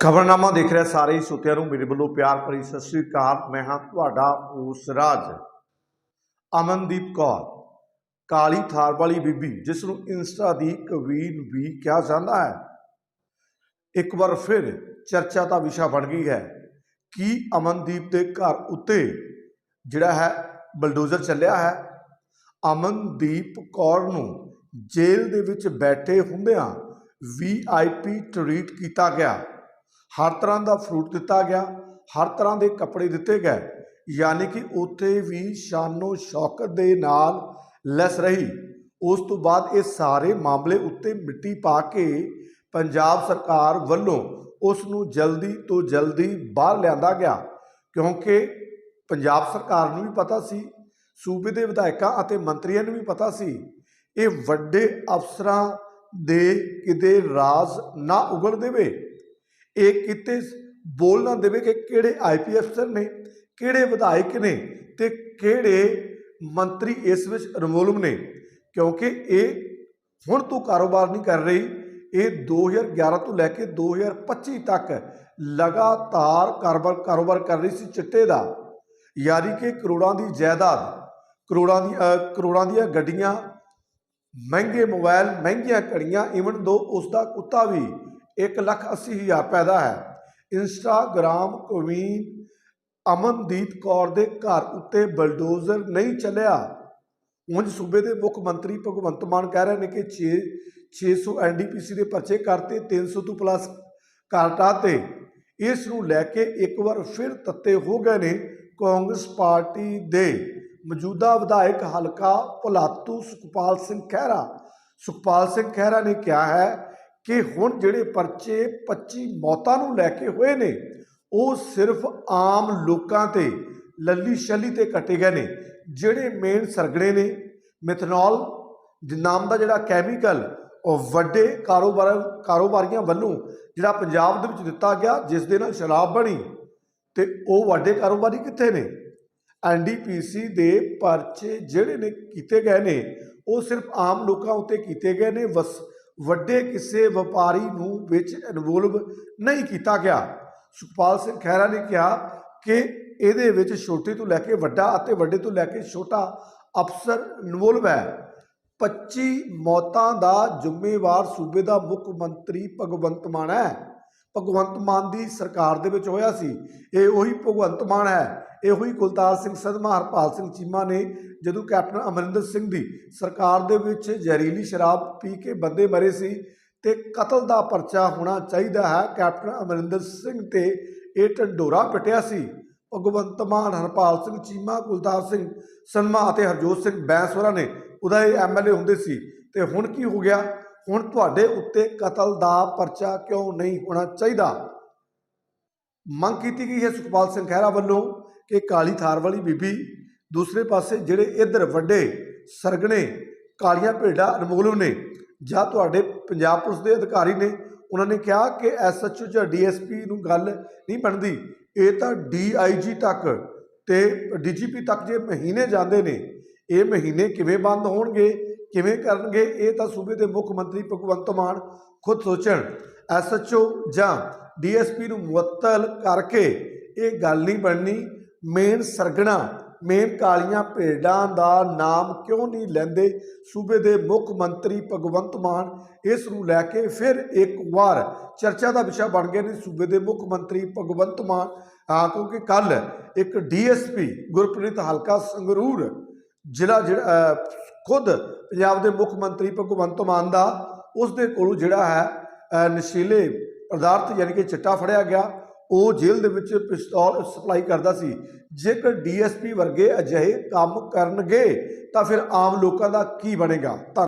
ਖਬਰਨਾਮਾ ਦੇਖ ਰਿਹਾ ਸਾਰੇ ਹੀ ਸੁਤਿਆਂ ਨੂੰ, ਮੇਰੇ ਵੱਲੋਂ ਪਿਆਰ ਭਰੀ ਸਤਿ ਸ੍ਰੀ ਅਕਾਲ। ਮੈਂ ਹਾਂ ਤੁਹਾਡਾ ਉਸ ਰਾਜ। ਅਮਨਦੀਪ ਕੌਰ, ਕਾਲੀ ਥਾਰ ਵਾਲੀ ਬੀਬੀ, ਜਿਸ ਨੂੰ ਇੰਸਟਾ ਦੀ ਕਵੀਨ ਵੀ ਕਿਹਾ ਜਾਂਦਾ ਹੈ। ਇੱਕ ਵਾਰ ਫਿਰ ਚਰਚਾ ਦਾ ਵਿਸ਼ਾ ਬਣ ਗਈ ਹੈ ਕਿ ਅਮਨਦੀਪ ਦੇ ਘਰ ਉੱਤੇ ਜਿਹੜਾ ਹੈ ਬਲਡੋਜ਼ਰ ਚੱਲਿਆ ਹੈ। ਅਮਨਦੀਪ ਕੌਰ ਨੂੰ ਜੇਲ੍ਹ ਦੇ ਵਿੱਚ ਬੈਠੇ ਹੁੰਦਿਆਂ ਵੀਆਈਪੀ ਟਰੀਟ ਕੀਤਾ ਗਿਆ। ਹਰ ਤਰ੍ਹਾਂ ਦਾ ਫਰੂਟ ਦਿੱਤਾ ਗਿਆ, ਹਰ ਤਰ੍ਹਾਂ ਦੇ ਕੱਪੜੇ ਦਿੱਤੇ ਗਏ, ਯਾਨੀ ਕਿ ਉੱਥੇ ਵੀ ਸ਼ਾਨੋ ਸ਼ੌਕਤ ਦੇ ਨਾਲ ਲੈਸ ਰਹੀ। ਉਸ ਤੋਂ ਬਾਅਦ ਇਹ ਸਾਰੇ ਮਾਮਲੇ ਉੱਤੇ ਮਿੱਟੀ ਪਾ ਕੇ ਪੰਜਾਬ ਸਰਕਾਰ ਵੱਲੋਂ ਉਸ ਨੂੰ ਜਲਦੀ ਤੋਂ ਜਲਦੀ ਬਾਹਰ ਲਿਆਂਦਾ ਗਿਆ, ਕਿਉਂਕਿ ਪੰਜਾਬ ਸਰਕਾਰ ਨੂੰ ਵੀ ਪਤਾ ਸੀ, ਸੂਬੇ ਦੇ ਵਿਧਾਇਕਾਂ ਅਤੇ ਮੰਤਰੀਆਂ ਨੂੰ ਵੀ ਪਤਾ ਸੀ, ਇਹ ਵੱਡੇ ਅਫਸਰਾਂ ਦੇ ਕਿਤੇ ਰਾਜ਼ ਨਾ ਉਗੜ ਦੇਵੇ। ਇਹ ਕਿਤੇ ਬੋਲ ਨਾ ਦੇਵੇ ਕਿ ਕਿਹੜੇ ਆਈਪੀ ਅਫਸਰ ਨੇ, ਕਿਹੜੇ ਵਿਧਾਇਕ ਨੇ ਤੇ ਕਿਹੜੇ ਮੰਤਰੀ ਇਸ ਵਿੱਚ ਇਨਵੋਲਵ ਨੇ। ਕਿਉਂਕਿ ਇਹ ਹੁਣ ਤੋਂ ਕਾਰੋਬਾਰ ਨਹੀਂ ਕਰ ਰਹੀ। ਇਹ 2011 ਤੋਂ ਲੈ ਕੇ 2025 ਤੱਕ ਲਗਾਤਾਰ ਕਾਰੋਬਾਰ ਕਾਰੋਬਾਰ ਕਰ ਰਹੀ ਸੀ ਚਿੱਟੇ ਦਾ। ਯਾਨੀ ਕਿ ਕਰੋੜਾਂ ਦੀ ਜਾਇਦਾਦ, ਕਰੋੜਾਂ ਦੀ ਕਰੋੜਾਂ ਦੀਆਂ ਗੱਡੀਆਂ, ਮਹਿੰਗੇ ਮੋਬਾਈਲ ਮਹਿੰਗੀਆਂ ਘੜੀਆਂ ਇਵਨ ਦੋ ਉਸ ਦਾ ਕੁੱਤਾ ਵੀ 1 ਲੱਖ 80 ਹਜ਼ਾਰ ਪੈਦਾ ਹੈ। ਇੰਸਟਾਗ੍ਰਾਮ ਕਵੀਨ ਅਮਨਦੀਪ ਕੌਰ ਦੇ ਘਰ ਉੱਤੇ ਬਲਡੋਜ਼ਰ ਨਹੀਂ ਚੱਲਿਆ। ਉਂਝ ਸੂਬੇ ਦੇ ਮੁੱਖ ਮੰਤਰੀ ਭਗਵੰਤ ਮਾਨ ਕਹਿ ਰਹੇ ਨੇ ਕਿ 6 600 ਐਨਡੀਪੀਸੀ ਦੇ ਪਰਚੇ ਕਰਤੇ 300 ਤੋਂ ਪਲੱਸ ਕਾਰਟਾ ਤੇ ਇਸ ਨੂੰ ਲੈ ਕੇ ਇੱਕ ਵਾਰ ਫਿਰ ਤੱਤੇ ਹੋ ਗਏ ਨੇ ਕਾਂਗਰਸ ਪਾਰਟੀ ਦੇ। ਮੌਜੂਦਾ ਵਿਧਾਇਕ ਹਲਕਾ ਭੁਲਾਤੂ ਸੁਖਪਾਲ ਸਿੰਘ ਖਹਿਰਾ। ਸੁਖਪਾਲ ਸਿੰਘ ਖਹਿਰਾ ਨੇ ਕਿਹਾ ਹੈ ਕਿ ਹੁਣ ਜਿਹੜੇ ਪਰਚੇ 25 ਮੌਤਾਂ ਨੂੰ ਲੈ ਕੇ ਹੋਏ ਨੇ, ਉਹ ਸਿਰਫ ਆਮ ਲੋਕਾਂ ਤੇ ਲੱਲੀ ਸ਼ੱਲੀ ਤੇ ਕੱਟੇ ਗਏ ਨੇ, ਜਿਹੜੇ ਮੇਨ ਸਰਗੜੇ ਨੇ ਮਿਥਨੋਲ ਨਾਮ ਦਾ ਜਿਹੜਾ ਕੈਮੀਕਲ ਉਹ ਵੱਡੇ ਕਾਰੋਬਾਰ, ਕਾਰੋਬਾਰੀਆਂ ਵੱਲੋਂ ਜਿਹੜਾ ਪੰਜਾਬ ਦੇ ਵਿੱਚ ਦਿੱਤਾ ਗਿਆ, ਜਿਸ ਦੇ ਨਾਲ ਸ਼ਰਾਬ ਬਣੀ, ਤੇ ਉਹ ਵੱਡੇ ਕਾਰੋਬਾਰੀ ਕਿੱਥੇ ਨੇ? ਐਨਡੀਪੀਸੀ ਦੇ ਪਰਚੇ ਜਿਹੜੇ ਨੇ ਕੀਤੇ ਗਏ ਨੇ, ਉਹ ਸਿਰਫ ਆਮ ਲੋਕਾਂ ਉੱਤੇ ਕੀਤੇ ਗਏ ਨੇ, ਵਸ ਵੱਡੇ ਕਿਸੇ ਵਪਾਰੀ ਨੂੰ ਵਿੱਚ ਇਨਵੋਲਵ ਨਹੀਂ ਕੀਤਾ ਗਿਆ। ਸੁਖਪਾਲ ਸਿੰਘ ਖਹਿਰਾ ਨੇ ਕਿਹਾ ਕਿ ਇਹਦੇ ਵਿੱਚ ਛੋਟੇ ਤੋਂ ਲੈ ਕੇ ਵੱਡਾ ਅਤੇ ਵੱਡੇ ਤੋਂ ਲੈ ਕੇ ਛੋਟਾ ਅਫਸਰ ਇਨਵੋਲਵ ਹੈ। 25 ਮੌਤਾਂ ਦਾ ਜ਼ਿੰਮੇਵਾਰ ਸੂਬੇ ਦਾ ਮੁੱਖ ਮੰਤਰੀ ਭਗਵੰਤ ਮਾਨ ਹੈ। ਭਗਵੰਤ ਮਾਨ ਦੀ ਸਰਕਾਰ ਦੇ ਵਿੱਚ ਹੋਇਆ ਸੀ। ਇਹ ਉਹੀ ਭਗਵੰਤ ਮਾਨ ਹੈ ਇਹੋ ਹੀ ਕੁਲਤਾਰ ਸਿੰਘ ਸਦਮਾ, ਹਰਪਾਲ ਸਿੰਘ ਚੀਮਾ ਨੇ ਜਦੋਂ ਕੈਪਟਨ ਅਮਰਿੰਦਰ ਸਿੰਘ ਦੀ ਸਰਕਾਰ ਦੇ ਵਿੱਚ ਜ਼ਹਿਰੀਲੀ ਸ਼ਰਾਬ ਪੀ ਕੇ ਬੰਦੇ ਮਰੇ ਸੀ ਤੇ ਕਤਲ ਦਾ ਪਰਚਾ ਹੋਣਾ ਚਾਹੀਦਾ ਹੈ, ਕੈਪਟਨ ਅਮਰਿੰਦਰ ਸਿੰਘ ਤੇ ਇਹ ਢੰਡੋਰਾ ਪਿਟਿਆ ਸੀ। ਭਗਵੰਤ ਮਾਨ, ਹਰਪਾਲ ਸਿੰਘ ਚੀਮਾ, ਕੁਲਤਾਰ ਸਿੰਘ ਸਨਮਾ ਅਤੇ ਹਰਜੋਤ ਸਿੰਘ ਬੈਂਸਵਰਾ ਨੇ ਉਹਦਾ ਇਹ ਐਮਐਲਏ ਹੁੰਦੇ ਸੀ। ਤੇ ਹੁਣ ਕੀ ਹੋ ਗਿਆ? ਹੁਣ ਤੁਹਾਡੇ ਉੱਤੇ ਕਤਲ ਦਾ ਪਰਚਾ ਕਿਉਂ ਨਹੀਂ ਹੋਣਾ ਚਾਹੀਦਾ? ਮੰਗ ਕੀਤੀ ਗਈ ਹੈ ਸੁਖਪਾਲ ਸਿੰਘ ਖਹਿਰਾ ਵੱਲੋਂ। ਕਿ ਕਾਲੀ ਥਾਰ ਵਾਲੀ ਬੀਬੀ ਦੂਸਰੇ ਪਾਸੇ ਜਿਹੜੇ ਇੱਧਰ ਵੱਡੇ ਸਰਗਣੇ ਕਾਲੀਆਂ ਭੇਡਾਂ ਅਨਮੋਲਵ ਨੇ ਜਾਂ ਤੁਹਾਡੇ ਪੰਜਾਬ ਪੁਲਿਸ ਦੇ ਅਧਿਕਾਰੀ ਨੇ, ਉਹਨਾਂ ਨੇ ਕਿਹਾ ਕਿ ਐਸਐਚਓ ਜਾਂ ਡੀਐਸਪੀ ਨੂੰ ਗੱਲ ਨਹੀਂ ਬਣਦੀ। ਇਹ ਤਾਂ ਡੀਆਈਜੀ ਤੱਕ ਤੇ ਡੀਜੀਪੀ ਤੱਕ ਜੇ ਮਹੀਨੇ ਜਾਂਦੇ ਨੇ, ਇਹ ਮਹੀਨੇ ਕਿਵੇਂ ਬੰਦ ਹੋਣਗੇ, ਕਿਵੇਂ ਕਰਨਗੇ, ਇਹ ਤਾਂ ਸੂਬੇ ਦੇ ਮੁੱਖ ਮੰਤਰੀ ਭਗਵੰਤ ਮਾਨ ਖੁਦ ਸੋਚਣ। ਐਸਐਚਓ ਜਾਂ ਡੀਐਸਪੀ ਨੂੰ ਮੁਅੱਤਲ ਕਰਕੇ ਇਹ ਗੱਲ ਨਹੀਂ ਬਣਨੀ। ਮੇਨ ਸਰਗਣਾ, ਮੇਨ ਕਾਲੀਆਂ ਭੇਡਾਂ ਦਾ ਨਾਮ ਕਿਉਂ ਨਹੀਂ ਲੈਂਦੇ? ਸੂਬੇ ਦੇ ਮੁੱਖ ਮੰਤਰੀ ਭਗਵੰਤ ਮਾਨ ਇਸ ਨੂੰ ਲੈ ਕੇ ਫਿਰ ਇੱਕ ਵਾਰ ਚਰਚਾ ਦਾ ਵਿਸ਼ਾ ਬਣ ਗਿਆ ਨੇ ਸੂਬੇ ਦੇ ਮੁੱਖ ਮੰਤਰੀ ਭਗਵੰਤ ਮਾਨ। ਆ ਕਿਉਂਕਿ ਕੱਲ ਇੱਕ ਡੀਐਸਪੀ ਗੁਰਪ੍ਰੀਤ ਹਲਕਾ ਸੰਗਰੂਰ ਜ਼ਿਲ੍ਹਾ ਜਿਹੜਾ ਖੁਦ ਪੰਜਾਬ ਦੇ ਮੁੱਖ ਮੰਤਰੀ ਭਗਵੰਤ ਮਾਨ ਦਾ ਉਸ ਦੇ ਕੋਲੋਂ ਜਿਹੜਾ ਹੈ ਨਸ਼ੀਲੇ ਪਦਾਰਥ ਯਾਨੀ ਕਿ ਚਿੱਟਾ ਫੜਿਆ ਗਿਆ। ਉਹ ਜੇਲ੍ਹ ਦੇ ਵਿੱਚ ਪਿਸਤੌਲ ਸਪਲਾਈ ਕਰਦਾ ਸੀ। ਜੇਕਰ ਡੀਐਸਪੀ ਵਰਗੇ ਅਜਿਹੇ ਕੰਮ ਕਰਨਗੇ, ਤਾਂ ਫਿਰ ਆਮ ਲੋਕਾਂ ਦਾ ਕੀ ਬਣੇਗਾ? ਧੰਨ-